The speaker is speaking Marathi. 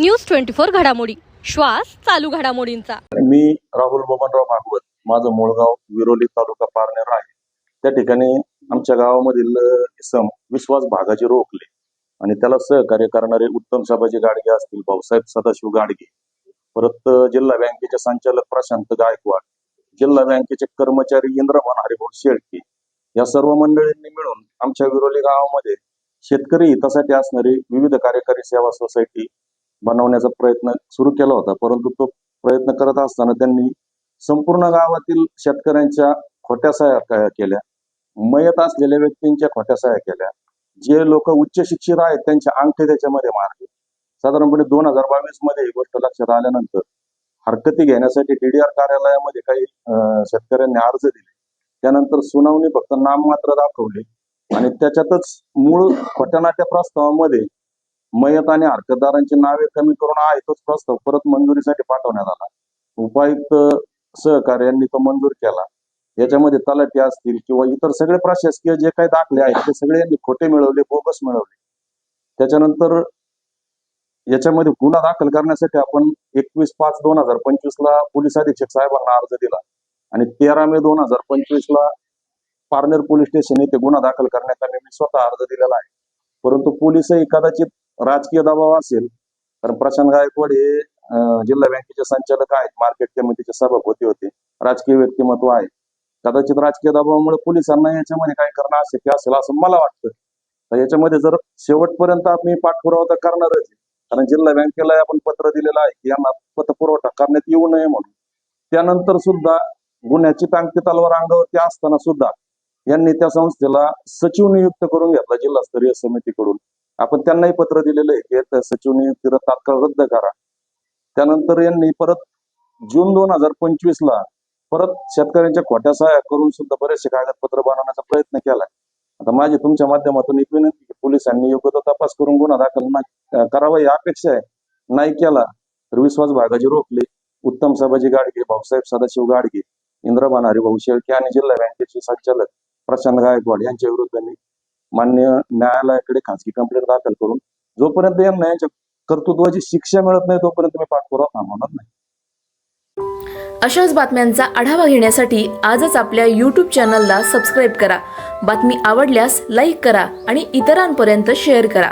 न्यूज ट्वेंटी फोर घडामोडी. श्वास चालू घडामोडींचा. मी राहुल बबनराव भागवत माझं मूळगाव विरोली तालुका पारनेर आहे त्या ठिकाणी आमच्या गावामधील इसम विश्वास भागाचे रोखले. आणि त्याला सहकार्य करणारे उत्तम साबाजी गाडगे असतील भाऊसाहेब सदाशिव गाडगे. परत जिल्हा बँकेचे संचालक प्रशांत गायकवाड जिल्हा बँकेचे कर्मचारी इंद्रमान हरिभाऊ शेळके. या सर्व मंडळींनी मिळून आमच्या विरोली गावामध्ये शेतकरी हितासाठी असणारी विविध कार्यकारी सेवा सोसायटी बनवण्याचा प्रयत्न सुरू केला होता. परंतु तो प्रयत्न करत असताना त्यांनी संपूर्ण गावातील शेतकऱ्यांच्या खोट्या सह्या केल्या. मयत असलेल्या व्यक्तींच्या खोट्या सह्या केल्या. जे लोक उच्च शिक्षित आहेत त्यांचे अंगठे त्याच्यामध्ये मारले साधारणपणे दोन हजार बावीसमध्ये ही गोष्ट लक्षात आल्यानंतर हरकती घेण्यासाठी डीडीआर कार्यालयामध्ये काही शेतकऱ्यांनी अर्ज दिले. त्यानंतर सुनावणी फक्त नाममात्र दाखवली आणि त्याच्यातच मूळ खोट्या नाट्या प्रस्तावामध्ये मयत आणि हरकतदारांची नावे कमी करून हा तोच प्रस्ताव परत मंजुरीसाठी पाठवण्यात आला. उपायुक्त सहकार्यांनी तो मंजूर केला. याच्यामध्ये तलाठी असतील किंवा इतर सगळे प्रशासकीय जे काही दाखले आहेत ते सगळे यांनी खोटे मिळवले बोगस मिळवले. त्याच्यानंतर याच्यामध्ये गुन्हा दाखल करण्यासाठी आपण एकवीस पाच दोन हजार पंचवीस ला पोलीस अधीक्षक साहेबांना अर्ज दिला आणि तेरा मे दोन हजार पंचवीस ला पारनेर पोलीस स्टेशन येथे गुन्हा दाखल करण्याचा मी स्वतः अर्ज दिलेला आहे. परंतु पोलीसही कदाचित राजकीय दबाव असेल कारण प्रशांत गायकवाड हे जिल्हा बँकेचे संचालक आहेत मार्केट कमिटीचे सभापती होते राजकीय व्यक्तिमत्व आहे. कदाचित राजकीय दबावामुळे पोलिसांना याच्यामध्ये काय करणं अशक्य असेल असं मला वाटतं. तर याच्यामध्ये जर शेवटपर्यंत आम्ही पाठपुरावा तर करणारच कारण जिल्हा बँकेला आपण पत्र दिलेलं आहे की यांना पतपुरवठा करण्यात येऊ नये म्हणून. त्यानंतर सुद्धा गुन्ह्याची टांगती तलवार अंगावरती असताना सुद्धा यांनी त्या संस्थेला सचिव नियुक्त करून घेतला जिल्हास्तरीय समितीकडून. आपण त्यांनाही पत्र दिलेलं आहे की त्या सचिव नियुक्ती तात्काळ रद्द करा. त्यानंतर यांनी परत जून दोन हजार पंचवीस ला परत शेतकऱ्यांच्या खोट्या सहाय्या करून सुद्धा बरेचसे कागदपत्र बनवण्याचा प्रयत्न केलाय आता माझी तुमच्या माध्यमातून एक विनंती की पोलिसांनी योग्य तो तपास करून गुन्हा दाखल करावा ही अपेक्षा आहे. नाही केला तर विश्वास भागाजी रोखले. उत्तम सभाजी गाडगे भाऊसाहेब सदाशिव गाडगे इंद्रबान हरिभाऊ शेळके आणि जिल्हा बँकेचे संचालक प्रशांत गायकवाड यांच्या विरुद्ध मी मान्य न्यायालयाकडे खासगी कंप्लेंट दाखल करून जोपर्यंत या न्यायाच्या कर्तृत्वाची शिक्षा मिळत नाही तोपर्यंत मी पाठपुरावा थांबवणार नाही. अशाच बातम्यांचा आढावा घेण्यासाठी आजच आपल्या यूट्यूब चॅनलला सबस्क्राईब करा. बातमी आवडल्यास लाईक करा आणि इतरांपर्यंत शेअर करा.